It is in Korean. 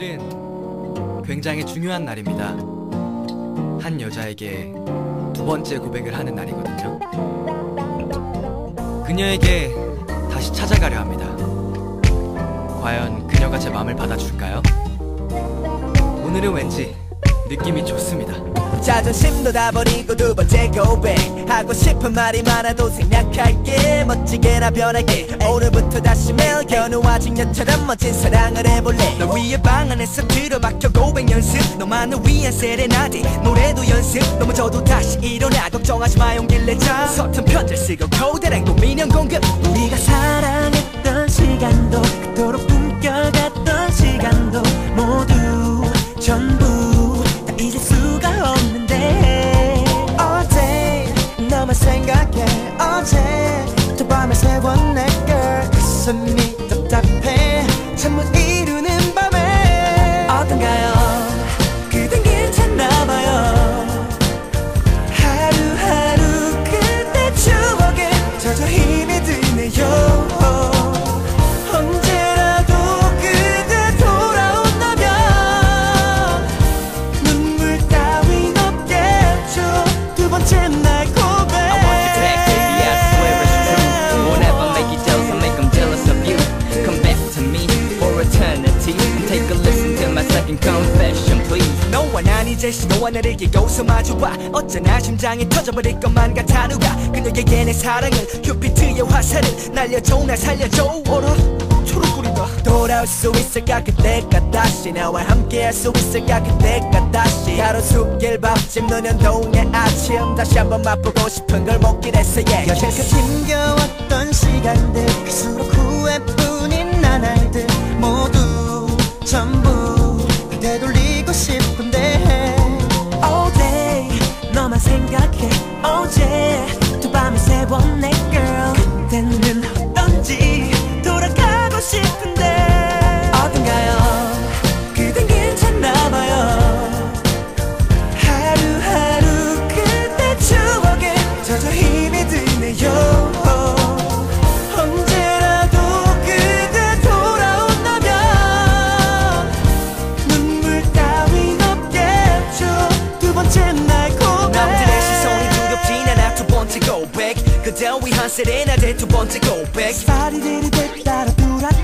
오늘은 굉장히 중요한 날입니다. 한 여자에게 두 번째 고백을 하는 날이거든요. 그녀에게 다시 찾아가려 합니다. 과연 그녀가 제 마음을 받아줄까요? 오늘은 왠지 느낌이 좋습니다. 자존심도 다 버리고 두 번째 고백. 하고 싶은 말이 많아도 생략할게. 멋지게나 변할게. 오늘부터 다시 매일 견우와 직녀처럼 멋진 사랑을 해볼래. 널 위해 방 안에서 들어박혀 고백 연습. 너만을 위한 세레나데 노래도 연습. 넘어져도 다시 일어나. 걱정하지 마 용기를 내자. 서툰 편지를 쓰고 고대랑 고민형 공급. 우리가 사랑했던 시간도 그토록 꿈껴갔던 시간도 모두 전부 너만 생각해. 어제 저 밤에 세원 내걸 가슴이 답답해. 잠못 confession, please. 너와 난 이제 시도와 나를 기고서 마주봐. 어쩌나 심장이 터져버릴 것만 같아 누가. 그녀에게 내 사랑은 큐피트의 화살을 날려줘 날 살려줘. 어라? 초록불이다 돌아올 수 있을까? 그때가 다시 나와 함께 할 수 있을까? 그때가 다시. 가로수길 밥집 노년동의 아침. 다시 한번 맛보고 싶은 걸 먹긴 했어 yeah. 여태껏 힘겨웠 되돌리고 싶은데. All day 너만 생각해 어제 번째 고백 그대 위한 세레나데 두 번째 고백 사리들이 따라 돌았다 사리들이